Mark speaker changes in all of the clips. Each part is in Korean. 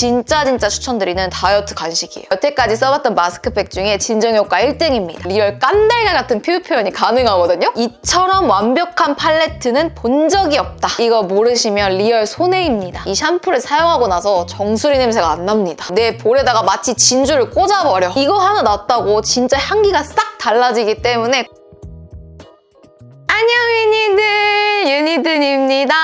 Speaker 1: 진짜 진짜 추천드리는 다이어트 간식이에요. 여태까지 써봤던 마스크팩 중에 진정 효과 1등입니다. 리얼 깐달걀 같은 피부 표현이 가능하거든요. 이처럼 완벽한 팔레트는 본 적이 없다. 이거 모르시면 리얼 손해입니다. 이 샴푸를 사용하고 나서 정수리 냄새가 안 납니다. 내 볼에다가 마치 진주를 꽂아버려. 이거 하나 놨다고 진짜 향기가 싹 달라지기 때문에 안녕 유니들. 유니든입니다.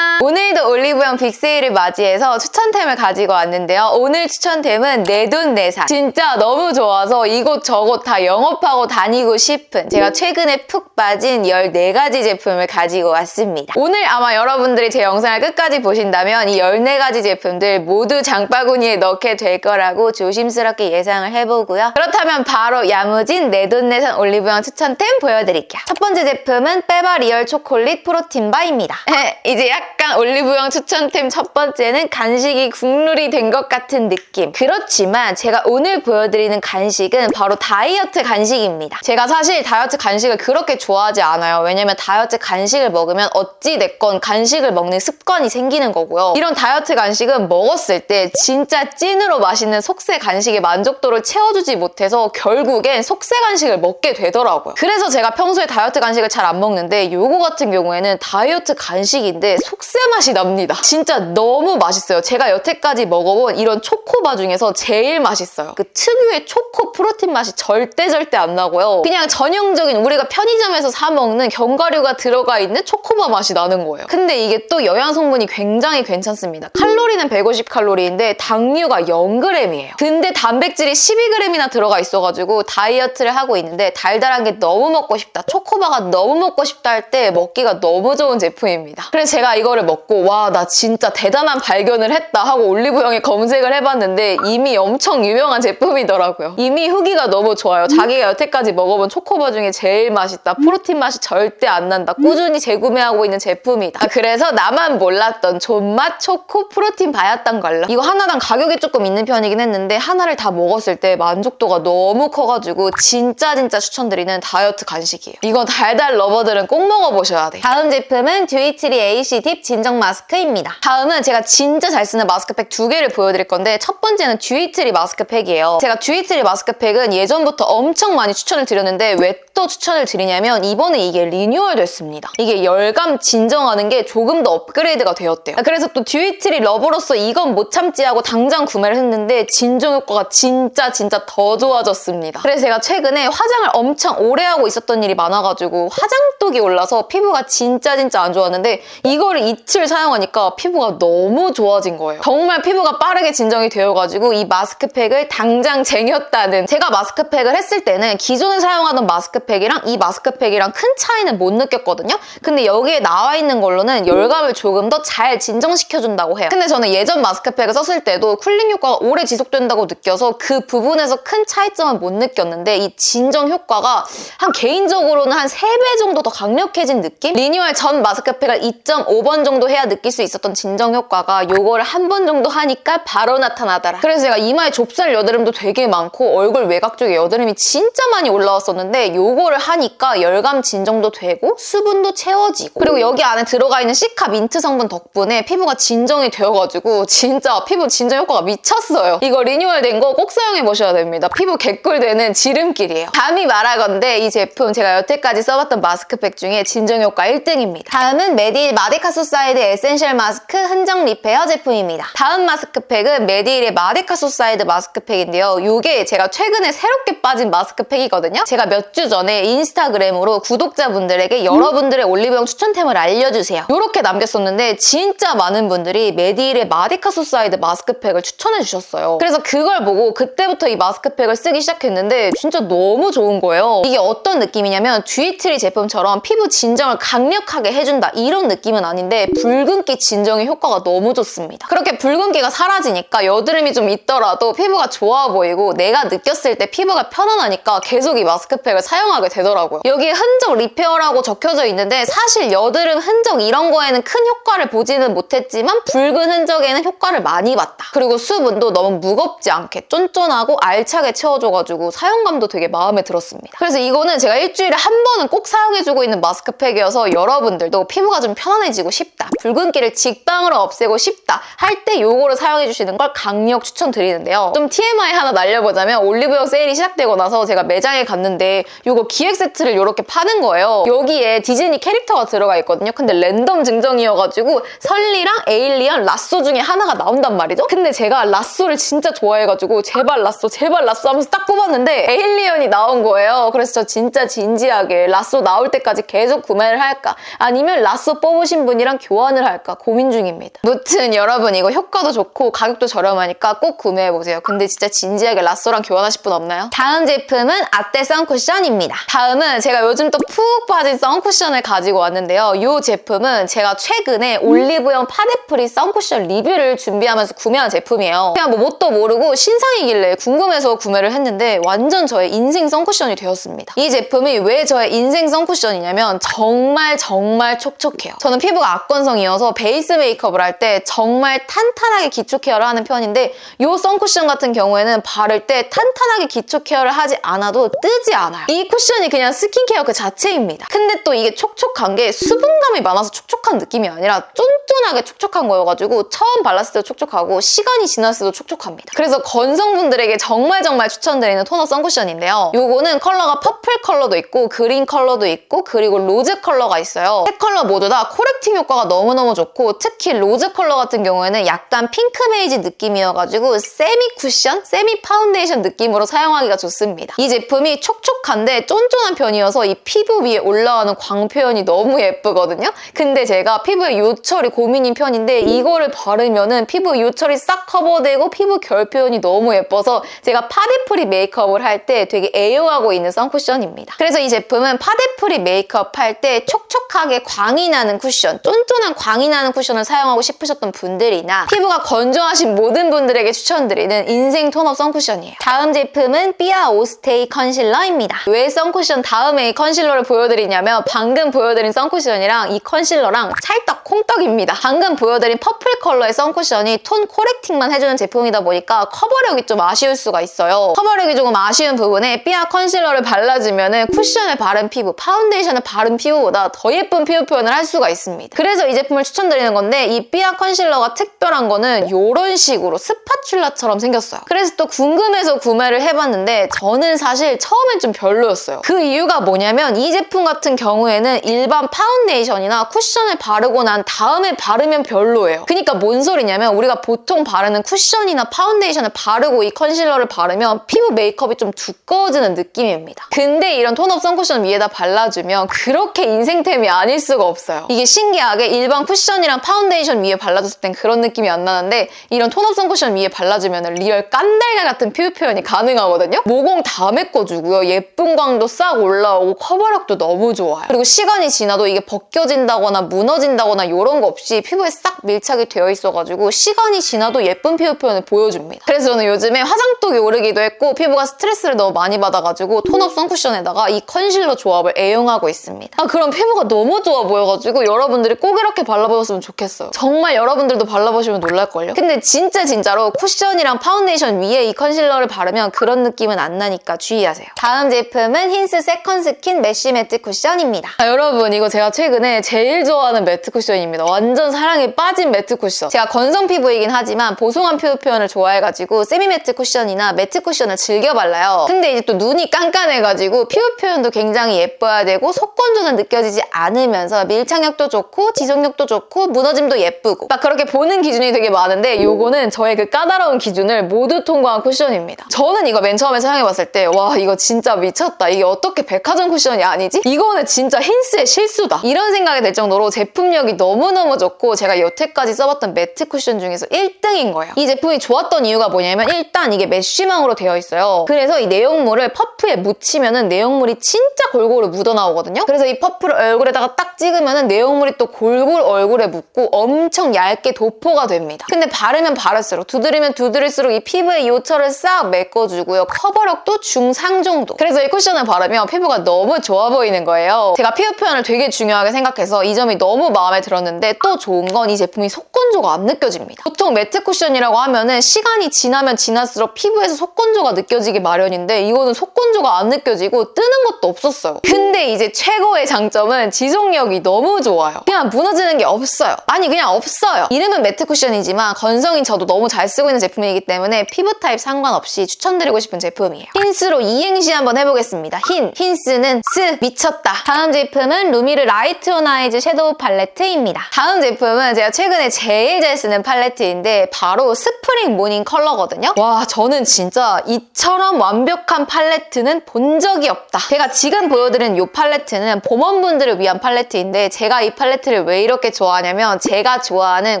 Speaker 1: 오늘도 올리브영 빅세일을 맞이해서 추천템을 가지고 왔는데요. 오늘 추천템은 내돈내산 진짜 너무 좋아서 이곳저곳 다 영업하고 다니고 싶은 제가 최근에 푹 빠진 14가지 제품을 가지고 왔습니다. 오늘 아마 여러분들이 제 영상을 끝까지 보신다면 이 14가지 제품들 모두 장바구니에 넣게 될 거라고 조심스럽게 예상을 해보고요. 그렇다면 바로 야무진 내돈내산 올리브영 추천템 보여드릴게요. 첫 번째 제품 은 빼바 리얼 초콜릿 프로틴 바입니다. 이제 약간 올리브영 추천템 첫 번째는 간식이 국룰이 된 것 같은 느낌. 그렇지만 제가 오늘 보여드리는 간식은 바로 다이어트 간식입니다. 제가 사실 다이어트 간식을 그렇게 좋아하지 않아요. 왜냐면 다이어트 간식을 먹으면 어찌됐건 간식을 먹는 습관이 생기는 거고요. 이런 다이어트 간식은 먹었을 때 진짜 찐으로 맛있는 속세 간식의 만족도를 채워주지 못해서 결국엔 속세 간식을 먹게 되더라고요. 그래서 제가 평소에 다이어트 간식을 잘안 먹는데 요거 같은 경우에는 다이어트 간식인데 속세 맛이 납니다. 진짜 너무 맛있어요. 제가 여태까지 먹어본 이런 초코바 중에서 제일 맛있어요. 그 특유의 초코 프로틴 맛이 절대 절대 안 나고요. 그냥 전형적인 우리가 편의점에서 사 먹는 견과류가 들어가 있는 초코바 맛이 나는 거예요. 근데 이게 또 영양 성분이 굉장히 괜찮습니다. 칼로리는 150칼로리인데 당류가 0g이에요. 근데 단백질이 12g이나 들어가 있어가지고 다이어트를 하고 있는데 달달한 게 너무 먹고 싶다. 초코바가 너무 먹고 싶다 할 때 먹기가 너무 좋은 제품입니다. 그래서 제가 이거를 먹고 와 나 진짜 대단한 발견을 했다 하고 올리브영에 검색을 해봤는데 이미 엄청 유명한 제품이더라고요. 이미 후기가 너무 좋아요. 자기가 여태까지 먹어본 초코바 중에 제일 맛있다. 프로틴 맛이 절대 안 난다. 꾸준히 재구매하고 있는 제품이다. 아, 그래서 나만 몰랐던 존맛 초코 프로틴 바였던 걸로. 이거 하나당 가격이 조금 있는 편이긴 했는데 하나를 다 먹었을 때 만족도가 너무 커가지고 진짜 진짜 추천드리는 다이어트 간식이에요. 이건 달달 러버들은 꼭 먹어보셔야 돼요. 다음 제품은 듀이트리 AC 딥 진정 마스크입니다. 다음은 제가 진짜 잘 쓰는 마스크팩 두 개를 보여드릴 건데 첫 번째는 듀이트리 마스크팩이에요. 제가 듀이트리 마스크팩은 예전부터 엄청 많이 추천을 드렸는데 왜 또 추천을 드리냐면 이번에 이게 리뉴얼 됐습니다. 이게 열감 진정하는 게 조금 더 업그레이드가 되었대요. 그래서 또 듀이트리 러버로서 이건 못 참지 하고 당장 구매를 했는데 진정 효과가 진짜 진짜 더 좋아졌습니다. 그래서 제가 최근에 화장을 엄청 오래 하고 있었던 일이 많아가지고 화 장독이 올라서 피부가 진짜 진짜 안 좋았는데 이거를 이틀 사용하니까 피부가 너무 좋아진 거예요. 정말 피부가 빠르게 진정이 되어가지고 이 마스크팩을 당장 쟁였다는 제가 마스크팩을 했을 때는 기존에 사용하던 마스크팩이랑 이 마스크팩이랑 큰 차이는 못 느꼈거든요. 근데 여기에 나와 있는 걸로는 열감을 조금 더 잘 진정시켜준다고 해요. 근데 저는 예전 마스크팩을 썼을 때도 쿨링 효과가 오래 지속된다고 느껴서 그 부분에서 큰 차이점은 못 느꼈는데 이 진정 효과가 한 개인적으로는 한 3배 정도 더 강력해진 느낌? 리뉴얼 전 마스크팩을 2.5번 정도 해야 느낄 수 있었던 진정 효과가 요거를 한 번 정도 하니까 바로 나타나더라. 그래서 제가 이마에 좁쌀 여드름도 되게 많고 얼굴 외곽 쪽에 여드름이 진짜 많이 올라왔었는데 요거를 하니까 열감 진정도 되고 수분도 채워지고 그리고 여기 안에 들어가 있는 시카 민트 성분 덕분에 피부가 진정이 되어가지고 진짜 피부 진정 효과가 미쳤어요. 이거 리뉴얼 된 거 꼭 사용해 보셔야 됩니다. 피부 개꿀 되는 지름길이에요. 감히 말하건대 이 제품 제가 여태까지 써봤던 마스크팩 중에 진정 효과 1등입니다. 다음은 메디힐 마데카 소사이드 에센셜 마스크 흔적 리페어 제품입니다. 다음 마스크팩은 메디힐의 마데카 소사이드 마스크팩인데요. 이게 제가 최근에 새롭게 빠진 마스크팩이거든요. 제가 몇 주 전에 인스타그램으로 구독자분들에게 여러분들의 올리브영 추천템을 알려주세요. 이렇게 남겼었는데 진짜 많은 분들이 메디힐의 마데카 소사이드 마스크팩을 추천해 주셨어요. 그래서 그걸 보고 그때부터 이 마스크팩을 쓰기 시작했는데 진짜 너무 좋은 거예요. 이게 어떤 느낌이냐면 듀이트리 제품 처럼 피부 진정을 강력하게 해준다 이런 느낌은 아닌데 붉은기 진정의 효과가 너무 좋습니다. 그렇게 붉은기가 사라지니까 여드름이 좀 있더라도 피부가 좋아 보이고 내가 느꼈을 때 피부가 편안하니까 계속 이 마스크팩을 사용하게 되더라고요. 여기에 흔적 리페어라고 적혀져 있는데 사실 여드름 흔적 이런 거에는 큰 효과를 보지는 못했지만 붉은 흔적에는 효과를 많이 봤다. 그리고 수분도 너무 무겁지 않게 쫀쫀하고 알차게 채워줘가지고 사용감도 되게 마음에 들었습니다. 그래서 이거는 제가 일주일에 한 번은 꼭 사용 해주고 있는 마스크팩이어서 여러분들도 피부가 좀 편안해지고 싶다. 붉은기를 직방으로 없애고 싶다. 할 때 요거를 사용해 주시는 걸 강력 추천드리는데요. 좀 TMI 하나 날려보자면 올리브영 세일이 시작되고 나서 제가 매장에 갔는데 요거 기획 세트를 이렇게 파는 거예요. 여기에 디즈니 캐릭터가 들어가 있거든요. 근데 랜덤 증정이어가지고 설리랑 에일리언, 라쏘 중에 하나가 나온단 말이죠. 근데 제가 라쏘를 진짜 좋아해가지고 제발 라쏘, 제발 라쏘 하면서 딱 뽑았는데 에일리언이 나온 거예요. 그래서 저 진짜 진지하게 라쏘 나올 때까지 계속 구매를 할까? 아니면 라쏘 뽑으신 분이랑 교환을 할까? 고민 중입니다. 무튼 여러분 이거 효과도 좋고 가격도 저렴하니까 꼭 구매해보세요. 근데 진짜 진지하게 라쏘랑 교환하실 분 없나요? 다음 제품은 아떼 선쿠션입니다. 다음은 제가 요즘 또 푹 빠진 선쿠션을 가지고 왔는데요. 이 제품은 제가 최근에 올리브영 파데프리 선쿠션 리뷰를 준비하면서 구매한 제품이에요. 그냥 뭐 뭣도 모르고 신상이길래 궁금해서 구매를 했는데 완전 저의 인생 선쿠션이 되었습니다. 이 제품이 왜 저의 인생 선 쿠션이냐면 정말 정말 촉촉해요. 저는 피부가 악건성이어서 베이스 메이크업을 할 때 정말 탄탄하게 기초 케어를 하는 편인데 이 선쿠션 같은 경우에는 바를 때 탄탄하게 기초 케어를 하지 않아도 뜨지 않아요. 이 쿠션이 그냥 스킨케어 그 자체입니다. 근데 또 이게 촉촉한 게 수분감이 많아서 촉촉한 느낌이 아니라 쫀쫀하게 촉촉한 거여가지고 처음 발랐을 때도 촉촉하고 시간이 지났을 때도 촉촉합니다. 그래서 건성분들에게 정말 정말 추천드리는 토너 선쿠션인데요. 요거는 컬러가 퍼플 컬러도 있고 그린 컬러도 있고 그리고 로즈 컬러가 있어요. 세 컬러 모두 다 코렉팅 효과가 너무너무 좋고 특히 로즈 컬러 같은 경우에는 약간 핑크 베이지 느낌이어가지고 세미 쿠션, 세미 파운데이션 느낌으로 사용하기가 좋습니다. 이 제품이 촉촉한데 쫀쫀한 편이어서 이 피부 위에 올라가는 광 표현이 너무 예쁘거든요. 근데 제가 피부에 요철이 고민인 편인데 이거를 바르면은 피부 요철이 싹 커버되고 피부 결 표현이 너무 예뻐서 제가 파데프리 메이크업을 할 때 되게 애용하고 있는 선쿠션입니다. 그래서 이 제품은 파데프리 메이크업 할 때 촉촉하게 광이 나는 쿠션, 쫀쫀한 광이 나는 쿠션을 사용하고 싶으셨던 분들이나 피부가 건조하신 모든 분들에게 추천드리는 인생 톤업 선쿠션이에요. 다음 제품은 삐아 오스테이 컨실러입니다. 왜 선쿠션 다음에 이 컨실러를 보여드리냐면 방금 보여드린 선쿠션이랑 이 컨실러랑 찰떡 콩떡입니다. 방금 보여드린 퍼플 컬러의 선쿠션이 톤 코렉팅만 해주는 제품이다 보니까 커버력이 좀 아쉬울 수가 있어요. 커버력이 조금 아쉬운 부분에 삐아 컨실러를 발라주면 쿠션을 바른 피부, 파운데이션을 바른 피부보다 더 예쁜 피부 표현을 할 수가 있습니다. 그래서 이 제품을 추천드리는 건데 이 삐아 컨실러가 특별한 거는 이런 식으로 스파츌라처럼 생겼어요. 그래서 또 궁금해서 구매를 해봤는데 저는 사실 처음엔 좀 별로였어요. 그 이유가 뭐냐면 이 제품 같은 경우에는 일반 파운데이션이나 쿠션을 바르고 난 다음에 바르면 별로예요. 그러니까 뭔 소리냐면 우리가 보통 바르는 쿠션이나 파운데이션을 바르고 이 컨실러를 바르면 피부 메이크업이 좀 두꺼워지는 느낌입니다. 근데 이런 톤업 선쿠션 위에다 발라 주면 그렇게 인생템이 아닐 수가 없어요. 이게 신기하게 일반 쿠션이랑 파운데이션 위에 발라줬을 땐 그런 느낌이 안 나는데 이런 톤업 선쿠션 위에 발라주면 리얼 깐달걀 같은 피부 표현이 가능하거든요. 모공 다 메꿔주고요. 예쁜 광도 싹 올라오고 커버력도 너무 좋아요. 그리고 시간이 지나도 이게 벗겨진다거나 무너진다거나 이런 거 없이 피부에 싹 밀착이 되어 있어가지고 시간이 지나도 예쁜 피부 표현을 보여줍니다. 그래서 저는 요즘에 화장독이 오르기도 했고 피부가 스트레스를 너무 많이 받아가지고 톤업 선쿠션에다가 이 컨실러 조합을 애용하고 있습니다. 아 그럼 피부가 너무 좋아 보여가지고 여러분들이 꼭 이렇게 발라보셨으면 좋겠어요. 정말 여러분들도 발라보시면 놀랄걸요? 근데 진짜 진짜로 쿠션이랑 파운데이션 위에 이 컨실러를 바르면 그런 느낌은 안 나니까 주의하세요. 다음 제품은 힌스 세컨 스킨 메쉬 매트 쿠션입니다. 아, 여러분 이거 제가 최근에 제일 좋아하는 매트 쿠션입니다. 완전 사랑에 빠진 매트 쿠션. 제가 건성 피부이긴 하지만 보송한 피부 표현을 좋아해가지고 세미 매트 쿠션이나 매트 쿠션을 즐겨 발라요. 근데 이제 또 눈이 깐깐해가지고 피부 표현도 굉장히 예뻐야 되고 속건조는 느껴지지 않으면서 밀착력도 좋고 지속력도 좋고 무너짐도 예쁘고 막 그렇게 보는 기준이 되게 많은데 요거는 저의 그 까다로운 기준을 모두 통과한 쿠션입니다. 저는 이거 맨 처음에 사용해봤을 때 와 이거 진짜 미쳤다. 이게 어떻게 백화점 쿠션이 아니지? 이거는 진짜 힌스의 실수다. 이런 생각이 들 정도로 제품력이 너무너무 좋고 제가 여태까지 써봤던 매트 쿠션 중에서 1등인 거예요. 이 제품이 좋았던 이유가 뭐냐면 일단 이게 메쉬망으로 되어 있어요. 그래서 이 내용물을 퍼프에 묻히면은 내용물이 진짜 골고루 묻어 나오거든요. 그래서 이 퍼프를 얼굴에다가 딱 찍으면은 내용물이 또 골고루 얼굴에 묻고 엄청 얇게 도포가 됩니다. 근데 바르면 바를수록 두드리면 두드릴수록 이 피부의 요철을 싹 메꿔주고요. 커버력도 중상 정도. 그래서 이 쿠션을 바르면 피부가 너무 좋아 보이는 거예요. 제가 피부 표현을 되게 중요하게 생각해서 이 점이 너무 마음에 들었는데 또 좋은 건 이 제품이 속건조가 안 느껴집니다. 보통 매트 쿠션이라고 하면은 시간이 지나면 지날수록 피부에서 속건조가 느껴지기 마련인데 이거는 속건조가 안 느껴지고 뜨는 것도 없었어요. 근데 이제 최고의 장점은 지속력이 너무 좋아요. 그냥 무너지는 게 없어요. 아니 그냥 없어요. 이름은 매트 쿠션이지만 건성인 저도 너무 잘 쓰고 있는 제품이기 때문에 피부 타입 상관없이 추천드리고 싶은 제품이에요. 힌스로 이행시 한번 해보겠습니다. 힌, 힌스는 스, 미쳤다. 다음 제품은 루미르 라이트 온 아이즈 섀도우 팔레트입니다. 다음 제품은 제가 최근에 제일 잘 쓰는 팔레트인데 바로 스프링 모닝 컬러거든요. 와 저는 진짜 이처럼 완벽한 팔레트는 본 적이 없다. 제가 지금 보여드리는 이 팔레트는 봄원분들을 위한 팔레트인데 제가 이 팔레트를 왜 이렇게 좋아하냐면 제가 좋아하는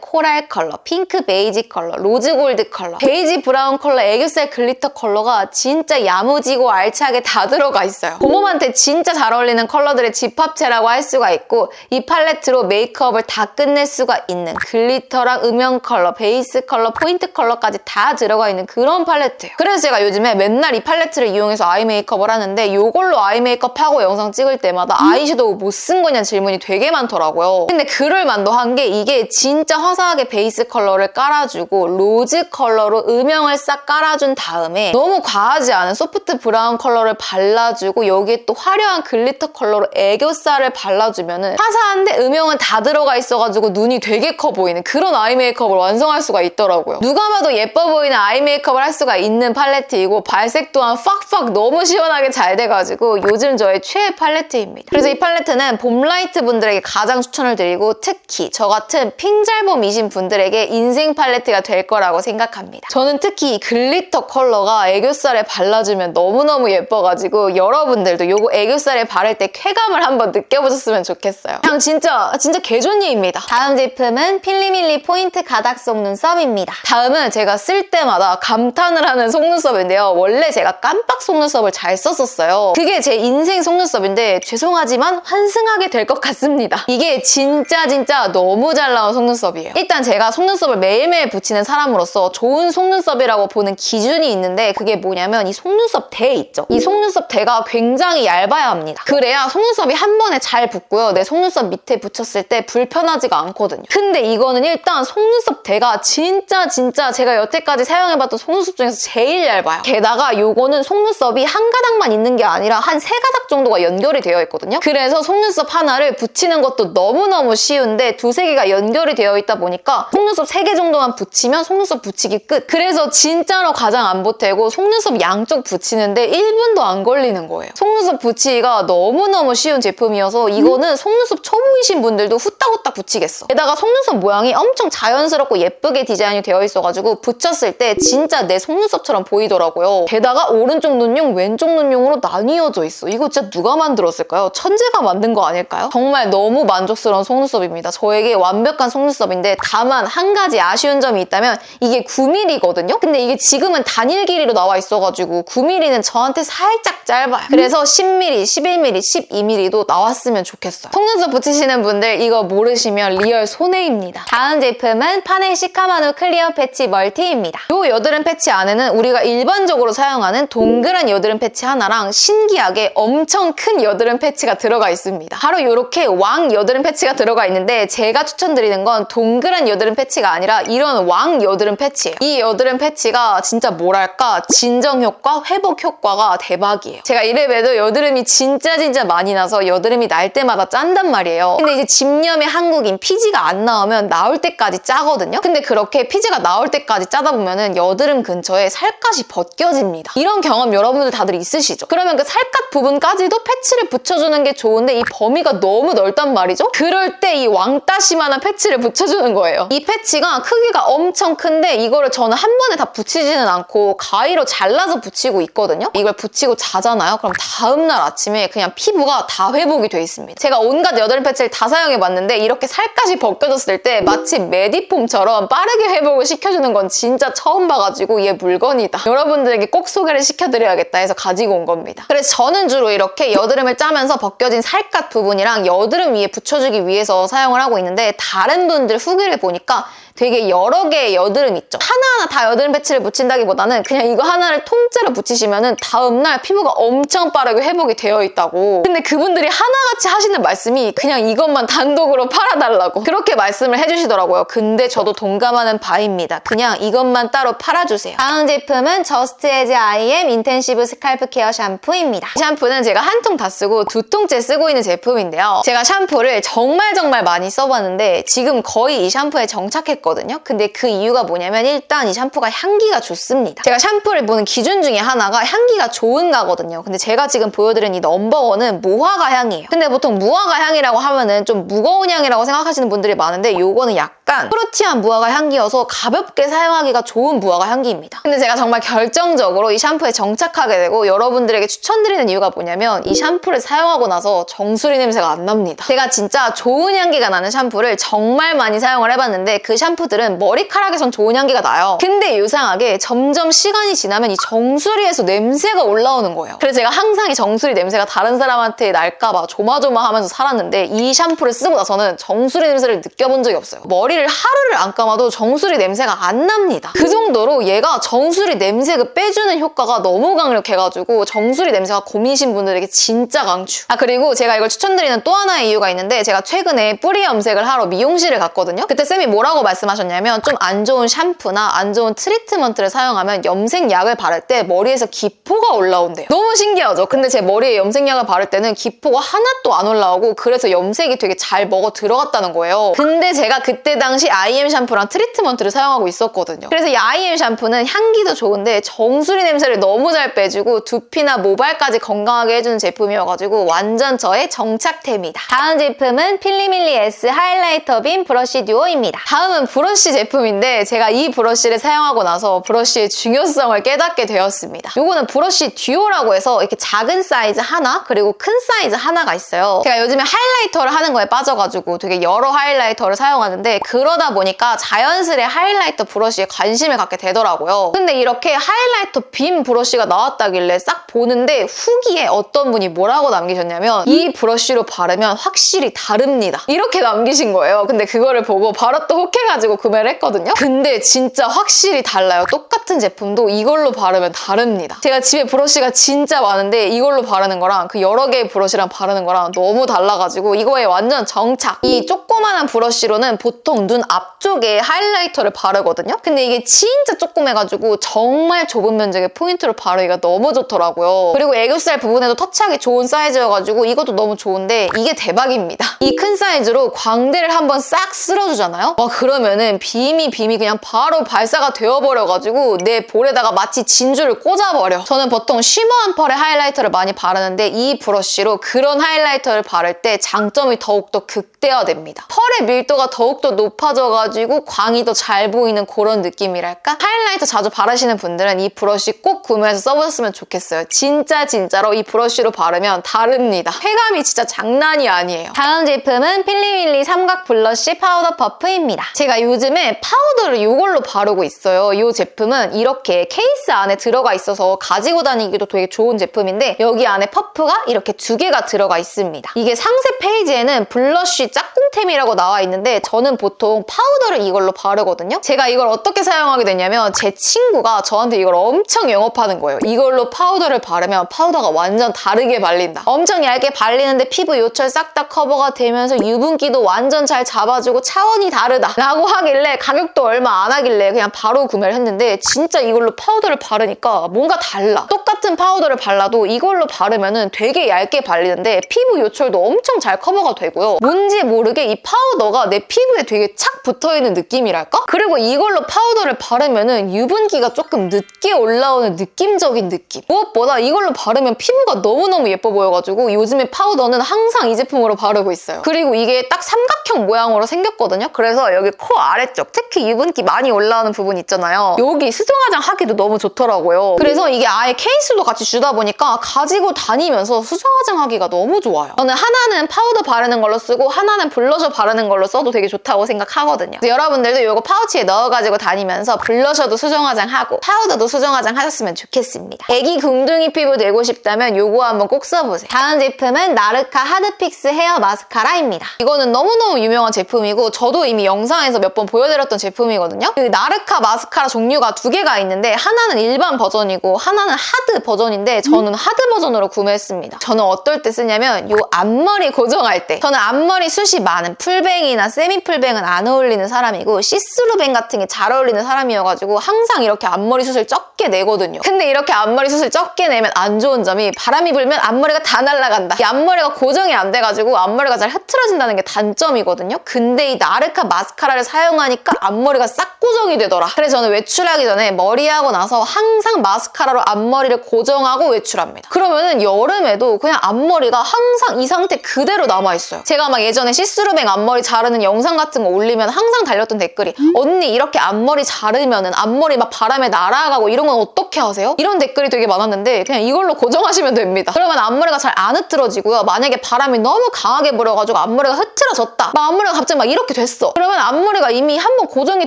Speaker 1: 코랄 컬러, 핑크 베이지 컬러, 로즈 골드 컬러, 베이지 브라운 컬러, 애교살 글리터 컬러가 진짜 야무지고 알차게 다 들어가 있어요. 봄웜한테 진짜 잘 어울리는 컬러들의 집합체라고 할 수가 있고 이 팔레트로 메이크업을 다 끝낼 수가 있는 글리터랑 음영 컬러, 베이스 컬러, 포인트 컬러까지 다 들어가 있는 그런 팔레트예요. 그래서 제가 요즘에 맨날 이 팔레트를 이용해서 아이 메이크업을 하는데 이걸로 아이 메이크업 하고 영상 찍을 때마다 아이섀도우 못 쓴 거냐 질문이 되게 많더라고요. 근데 그럴 만도 한 게 이게 진짜 화사하게 베이스 컬러를 깔아주고 로즈 컬러로 음영을 싹 깔아준 다음에 너무 과하지 않은 소프트 브라운 컬러를 발라주고 여기에 또 화려한 글리터 컬러로 애교살을 발라주면은 화사한데 음영은 다 들어가 있어가지고 눈이 되게 커 보이는 그런 아이 메이크업을 완성할 수가 있더라고요. 누가 봐도 예뻐 보이는 아이 메이크업을 할 수가 있는 팔레트이고 발색 또한 팍팍 너무 시원하게 잘 돼가지고 요즘 저의 최애 팔레트입니다. 그래서 이 팔레트는 봄라이트 분들에게 가장 추천을 드리고 특히 저 같은 핑잘봄이신 분들에게 인생 팔레트가 될 거라고 생각합니다. 저는 특히 이 글리터 컬러가 애교살에 발라주면 너무너무 예뻐가지고 여러분들도 이거 애교살에 바를 때 쾌감을 한번 느껴보셨으면 좋겠어요. 그냥 진짜 진짜 개존니입니다. 다음 제품은 필리밀리 포인트 가닥 속눈썹입니다. 다음은 제가 쓸 때마다 감탄을 하는 속눈썹인데요. 원래 제가 깜빡 속눈썹을 잘 썼었어요. 그게 제 인생 속눈썹 인데 죄송하지만 환승하게 될 것 같습니다. 이게 진짜 진짜 너무 잘 나온 속눈썹이에요. 일단 제가 속눈썹을 매일매일 붙이는 사람으로서 좋은 속눈썹이라고 보는 기준이 있는데 그게 뭐냐면 이 속눈썹 대 있죠. 이 속눈썹 대가 굉장히 얇아야 합니다. 그래야 속눈썹이 한 번에 잘 붙고요. 내 속눈썹 밑에 붙였을 때 불편하지가 않거든요. 근데 이거는 일단 속눈썹 대가 진짜 진짜 제가 여태까지 사용해봤던 속눈썹 중에서 제일 얇아요. 게다가 요거는 속눈썹이 한 가닥만 있는 게 아니라 한 세 가닥 정도가 연 결이 되어 있거든요. 그래서 속눈썹 하나를 붙이는 것도 너무너무 쉬운데 두세 개가 연결이 되어 있다 보니까 속눈썹 세 개 정도만 붙이면 속눈썹 붙이기 끝. 그래서 진짜로 가장 안 보태고 속눈썹 양쪽 붙이는데 1분도 안 걸리는 거예요. 속눈썹 붙이기가 너무너무 쉬운 제품이어서 이거는 속눈썹 초보이신 분들도 후딱후딱 붙이겠어. 게다가 속눈썹 모양이 엄청 자연스럽고 예쁘게 디자인이 되어 있어가지고 붙였을 때 진짜 내 속눈썹처럼 보이더라고요. 게다가 오른쪽 눈용, 왼쪽 눈용으로 나뉘어져 있어. 이거 진짜 누가 만들었을까요? 천재가 만든 거 아닐까요? 정말 너무 만족스러운 속눈썹입니다. 저에게 완벽한 속눈썹인데 다만 한 가지 아쉬운 점이 있다면 이게 9mm거든요? 근데 이게 지금은 단일 길이로 나와 있어가지고 9mm는 저한테 살짝 짧아요. 그래서 10mm, 11mm, 12mm도 나왔으면 좋겠어요. 속눈썹 붙이시는 분들 이거 모르시면 리얼 손해입니다. 다음 제품은 파넬 시카마누 클리어 패치 멀티입니다. 이 여드름 패치 안에는 우리가 일반적으로 사용하는 동그란 여드름 패치 하나랑 신기하게 엄청 큰 여드름 패치가 들어가 있습니다. 바로 이렇게 왕 여드름 패치가 들어가 있는데 제가 추천드리는 건 동그란 여드름 패치가 아니라 이런 왕 여드름 패치예요. 이 여드름 패치가 진짜 뭐랄까 진정 효과, 회복 효과가 대박이에요. 제가 이래봬도 여드름이 진짜 진짜 많이 나서 여드름이 날 때마다 짠단 말이에요. 근데 이제 집념의 한국인 피지가 안 나오면 나올 때까지 짜거든요. 근데 그렇게 피지가 나올 때까지 짜다 보면은 여드름 근처에 살갗이 벗겨집니다. 이런 경험 여러분들 다들 있으시죠? 그러면 그 살갗 부분까지도 패치 를 붙여주는 게 좋은데 이 범위가 너무 넓단 말이죠? 그럴 때 이 왕따시만한 패치를 붙여주는 거예요. 이 패치가 크기가 엄청 큰데 이거를 저는 한 번에 다 붙이지는 않고 가위로 잘라서 붙이고 있거든요. 이걸 붙이고 자잖아요. 그럼 다음날 아침에 그냥 피부가 다 회복이 돼 있습니다. 제가 온갖 여드름 패치를 다 사용해봤는데 이렇게 살갗이 벗겨졌을 때 마치 메디폼처럼 빠르게 회복을 시켜주는 건 진짜 처음 봐가지고 얘 물건이다. 여러분들에게 꼭 소개를 시켜드려야겠다 해서 가지고 온 겁니다. 그래서 저는 주로 이렇게 여 드름을 짜면서 벗겨진 살갗 부분이랑 여드름 위에 붙여주기 위해서 사용을 하고 있는데 다른 분들 후기를 보니까 되게 여러 개의 여드름 있죠. 하나하나 다 여드름 패치를 붙인다기보다는 그냥 이거 하나를 통째로 붙이시면은 다음날 피부가 엄청 빠르게 회복이 되어 있다고. 근데 그분들이 하나같이 하시는 말씀이 그냥 이것만 단독으로 팔아달라고 그렇게 말씀을 해주시더라고요. 근데 저도 동감하는 바입니다. 그냥 이것만 따로 팔아주세요. 다음 제품은 저스트 에즈 IM 인텐시브 스칼프 케어 샴푸입니다. 이 샴푸는 제가 한 통 다 쓰고 두 통째 쓰고 있는 제품인데요. 제가 샴푸를 정말 정말 많이 써봤는데 지금 거의 이 샴푸에 정착했거든요. 근데 그 이유가 뭐냐면 일단 이 샴푸가 향기가 좋습니다. 제가 샴푸를 보는 기준 중에 하나가 향기가 좋은가거든요. 근데 제가 지금 보여드린 이 넘버원은 무화과 향이에요. 근데 보통 무화과 향이라고 하면은 좀 무거운 향이라고 생각하시는 분들이 많은데 요거는 약간 프루티한 무화과 향기여서 가볍게 사용하기가 좋은 무화과 향기입니다. 근데 제가 정말 결정적으로 이 샴푸에 정착하게 되고 여러분들에게 추천드리는 이유가 뭐냐면 이 샴푸를 사용하고 나서 정수리 냄새가 안 납니다. 제가 진짜 좋은 향기가 나는 샴푸를 정말 많이 사용을 해봤는데 그 샴푸들은 머리카락에선 좋은 향기가 나요. 근데 요상하게 점점 시간이 지나면 이 정수리에서 냄새가 올라오는 거예요. 그래서 제가 항상 이 정수리 냄새가 다른 사람한테 날까봐 조마조마하면서 살았는데 이 샴푸를 쓰고 나서는 정수리 냄새를 느껴본 적이 없어요. 머리 를 하루를 안 감아도 정수리 냄새가 안 납니다. 그 정도로 얘가 정수리 냄새를 빼주는 효과가 너무 강력해가지고 정수리 냄새가 고민이신 분들에게 진짜 강추. 아 그리고 제가 이걸 추천드리는 또 하나의 이유가 있는데 제가 최근에 뿌리 염색을 하러 미용실을 갔거든요. 그때 쌤이 뭐라고 말씀하셨냐면 좀 안 좋은 샴푸나 안 좋은 트리트먼트를 사용하면 염색약을 바를 때 머리에서 기포가 올라온대요. 너무 신기하죠? 근데 제 머리에 염색약을 바를 때는 기포가 하나도 안 올라오고 그래서 염색이 되게 잘 먹어 들어갔다는 거예요. 근데 제가 그때 당시 IM 샴푸랑 트리트먼트를 사용하고 있었거든요. 그래서 이 IM 샴푸는 향기도 좋은데 정수리 냄새를 너무 잘 빼주고 두피나 모발까지 건강하게 해주는 제품이어가지고 완전 저의 정착템이다. 다음 제품은 필리밀리 S 하이라이터 빔 브러쉬 듀오입니다. 다음은 브러쉬 제품인데 제가 이 브러쉬를 사용하고 나서 브러쉬의 중요성을 깨닫게 되었습니다. 이거는 브러쉬 듀오라고 해서 이렇게 작은 사이즈 하나 그리고 큰 사이즈 하나가 있어요. 제가 요즘에 하이라이터를 하는 거에 빠져가지고 되게 여러 하이라이터를 사용하는데 그 러다 보니까 자연스레 하이라이터 브러쉬에 관심을 갖게 되더라고요. 근데 이렇게 하이라이터 빔 브러쉬가 나왔다길래 싹 보는데 후기에 어떤 분이 뭐라고 남기셨냐면 이 브러쉬로 바르면 확실히 다릅니다. 이렇게 남기신 거예요. 근데 그거를 보고 바로 또 혹해가지고 구매를 했거든요. 근데 진짜 확실히 달라요. 똑같은 제품도 이걸로 바르면 다릅니다. 제가 집에 브러쉬가 진짜 많은데 이걸로 바르는 거랑 그 여러 개의 브러쉬랑 바르는 거랑 너무 달라가지고 이거에 완전 정착. 이 조그만한 브러쉬로는 보통 눈 앞쪽에 하이라이터를 바르거든요. 근데 이게 진짜 조그매가지고 정말 좁은 면적의 포인트로 바르기가 너무 좋더라고요. 그리고 애교살 부분에도 터치하기 좋은 사이즈여가지고 이것도 너무 좋은데 이게 대박입니다. 이 큰 사이즈로 광대를 한번 싹 쓸어주잖아요? 와 그러면은 빔이 빔이 그냥 바로 발사가 되어버려가지고 내 볼에다가 마치 진주를 꽂아버려. 저는 보통 쉬머한 펄의 하이라이터를 많이 바르는데 이 브러쉬로 그런 하이라이터를 바를 때 장점이 더욱더 극대화됩니다. 펄의 밀도가 더욱더 높 아져가지고 광이 더 잘 보이는 그런 느낌이랄까? 하이라이터 자주 바르시는 분들은 이 브러쉬 꼭 구매해서 써보셨으면 좋겠어요. 진짜 진짜로 이 브러쉬로 바르면 다릅니다. 쾌감이 진짜 장난이 아니에요. 다음 제품은 필리밀리 삼각 블러쉬 파우더 퍼프입니다. 제가 요즘에 파우더를 이걸로 바르고 있어요. 이 제품은 이렇게 케이스 안에 들어가 있어서 가지고 다니기도 되게 좋은 제품인데 여기 안에 퍼프가 이렇게 두 개가 들어가 있습니다. 이게 상세 페이지에는 블러쉬 짝꿍템이라고 나와 있는데 저는 보통 파우더를 이걸로 바르거든요. 제가 이걸 어떻게 사용하게 됐냐면 제 친구가 저한테 이걸 엄청 영업하는 거예요. 이걸로 파우더를 바르면 파우더가 완전 다르게 발린다. 엄청 얇게 발리는데 피부 요철 싹 다 커버가 되면서 유분기도 완전 잘 잡아주고 차원이 다르다 라고 하길래 가격도 얼마 안 하길래 그냥 바로 구매를 했는데 진짜 이걸로 파우더를 바르니까 뭔가 달라. 똑같은 파우더를 발라도 이걸로 바르면은 되게 얇게 발리는데 피부 요철도 엄청 잘 커버가 되고요. 뭔지 모르게 이 파우더가 내 피부에 되게 착 붙어있는 느낌이랄까? 그리고 이걸로 파우더를 바르면은 유분기가 조금 늦게 올라오는 느낌적인 느낌. 무엇보다 이걸로 바르면 피부가 너무너무 예뻐 보여가지고 요즘에 파우더는 항상 이 제품으로 바르고 있어요. 그리고 이게 딱 삼각형 모양으로 생겼거든요. 그래서 여기 코 아래쪽, 특히 유분기 많이 올라오는 부분 있잖아요. 여기 수정 화장 하기도 너무 좋더라고요. 그래서 이게 아예 케이스 서비스도 같이 주다 보니까 가지고 다니면서 수정 화장 하기가 너무 좋아요. 저는 하나는 파우더 바르는 걸로 쓰고 하나는 블러셔 바르는 걸로 써도 되게 좋다고 생각 하거든요. 그래서 여러분들도 이거 파우치에 넣어가지고 다니면서 블러셔도 수정 화장하고 파우더도 수정 화장 하셨으면 좋겠습니다. 애기 궁둥이 피부 되고 싶다면 요거 한번 꼭 써보세요. 다음 제품은 나르카 하드픽스 헤어 마스카라입니다. 이거는 너무너무 유명한 제품이고 저도 이미 영상에서 몇 번 보여드렸던 제품이거든요. 그 나르카 마스카라 종류가 두 개가 있는데 하나는 일반 버전이고 하나는 하드 버전인데 저는 하드 버전으로 구매했습니다. 저는 어떨 때 쓰냐면 요 앞머리 고정할 때 저는 앞머리 숱이 많은 풀뱅이나 세미 풀뱅은 안 어울리는 사람이고 시스루뱅 같은 게 잘 어울리는 사람이어가지고 항상 이렇게 앞머리 숱을 적게 내거든요. 근데 이렇게 앞머리 숱을 적게 내면 안 좋은 점이 바람이 불면 앞머리가 다 날아간다. 이 앞머리가 고정이 안 돼가지고 앞머리가 잘 흐트러진다는 게 단점이거든요. 근데 이 나르카 마스카라를 사용하니까 앞머리가 싹 고정이 되더라. 그래서 저는 외출하기 전에 머리하고 나서 항상 마스카라로 앞머리를 고정하고 외출합니다. 그러면은 여름에도 그냥 앞머리가 항상 이 상태 그대로 남아있어요. 제가 막 예전에 시스루뱅 앞머리 자르는 영상 같은 거 올리면 항상 달렸던 댓글이 언니 이렇게 앞머리 자르면은 앞머리 막 바람에 날아가고 이런 건 어떻게 하세요? 이런 댓글이 되게 많았는데 그냥 이걸로 고정하시면 됩니다. 그러면 앞머리가 잘 안 흐트러지고요. 만약에 바람이 너무 강하게 불어가지고 앞머리가 흐트러졌다. 막 앞머리가 갑자기 막 이렇게 됐어. 그러면 앞머리가 이미 한번 고정이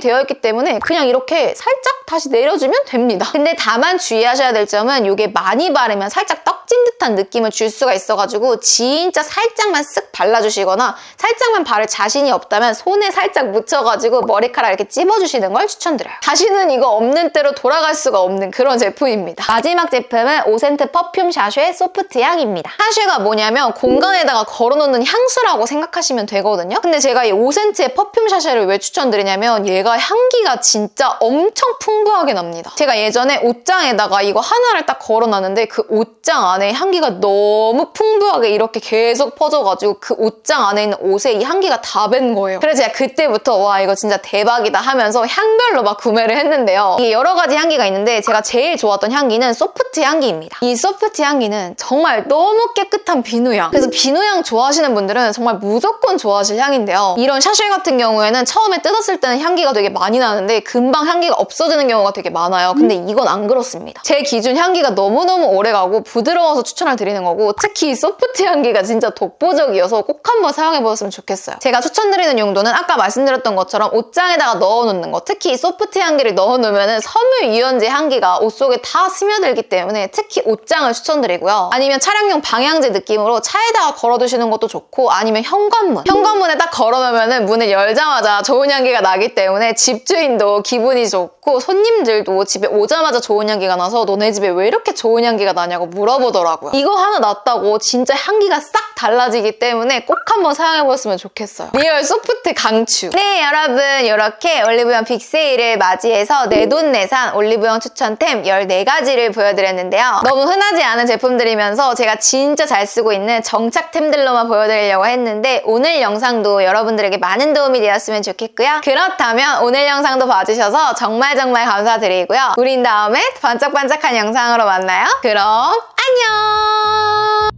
Speaker 1: 되어 있기 때문에 그냥 이렇게 살짝 다시 내려주면 됩니다. 근데 다만 주의하셔야 될 점은 이게 많이 바르면 살짝 떡 진 듯한 느낌을 줄 수가 있어가지고 진짜 살짝만 쓱 발라주시거나 살짝만 바를 자신이 없다면 손에 살짝 묻혀가지고 머리카락 이렇게 찝어주시는 걸 추천드려요. 다시는 이거 없는 때로 돌아갈 수가 없는 그런 제품입니다. 마지막 제품은 오센트 퍼퓸 샤쉐 소프트 향입니다. 샤쉐가 뭐냐면 공간에다가 걸어놓는 향수라고 생각하시면 되거든요. 근데 제가 이 오센트의 퍼퓸 샤쉐를 왜 추천드리냐면 얘가 향기가 진짜 엄청 풍부하게 납니다. 제가 예전에 옷장에다가 이거 하나를 딱 걸어놨는데 그 옷장 안에 향기가 너무 풍부하게 이렇게 계속 퍼져가지고 그 옷장 안에 있는 옷에 이 향기가 다 밴 거예요. 그래서 제가 그때부터 와 이거 진짜 대박이다 하면서 향별로 막 구매를 했는데요. 이게 여러 가지 향기가 있는데 제가 제일 좋았던 향기는 소프트 향기입니다. 이 소프트 향기는 정말 너무 깨끗한 비누향. 그래서 비누향 좋아하시는 분들은 정말 무조건 좋아하실 향인데요. 이런 샤쉐 같은 경우에는 처음에 뜯었을 때는 향기가 되게 많이 나는데 금방 향기가 없어지는 경우가 되게 많아요. 근데 이건 안 그렇습니다. 제 기준 향기가 너무너무 오래가고 부드러 워서 추천을 드리는 거고 특히 이 소프트 향기가 진짜 독보적이어서 꼭 한번 사용해보셨으면 좋겠어요. 제가 추천드리는 용도는 아까 말씀드렸던 것처럼 옷장에다가 넣어놓는 거 특히 이 소프트 향기를 넣어놓으면 섬유 유연제 향기가 옷 속에 다 스며들기 때문에 특히 옷장을 추천드리고요. 아니면 차량용 방향제 느낌으로 차에다가 걸어두시는 것도 좋고 아니면 현관문 현관문에 딱 걸어놓으면 문을 열자마자 좋은 향기가 나기 때문에 집주인도 기분이 좋고 손님들도 집에 오자마자 좋은 향기가 나서 너네 집에 왜 이렇게 좋은 향기가 나냐고 물어보더라고요. 이거 하나 놨다고 진짜 향기가 싹 달라지기 때문에 꼭 한번 사용해보셨으면 좋겠어요. 리얼 소프트 강추. 네 여러분 이렇게 올리브영 빅세일을 맞이해서 내돈내산 올리브영 추천템 14가지를 보여드렸는데요. 너무 흔하지 않은 제품들이면서 제가 진짜 잘 쓰고 있는 정착템들로만 보여드리려고 했는데 오늘 영상도 여러분들에게 많은 도움이 되었으면 좋겠고요. 그렇다면 오늘 영상도 봐주셔서 정말 정말 감사드리고요. 우린 다음에 반짝반짝한 영상으로 만나요. 그럼 안녕!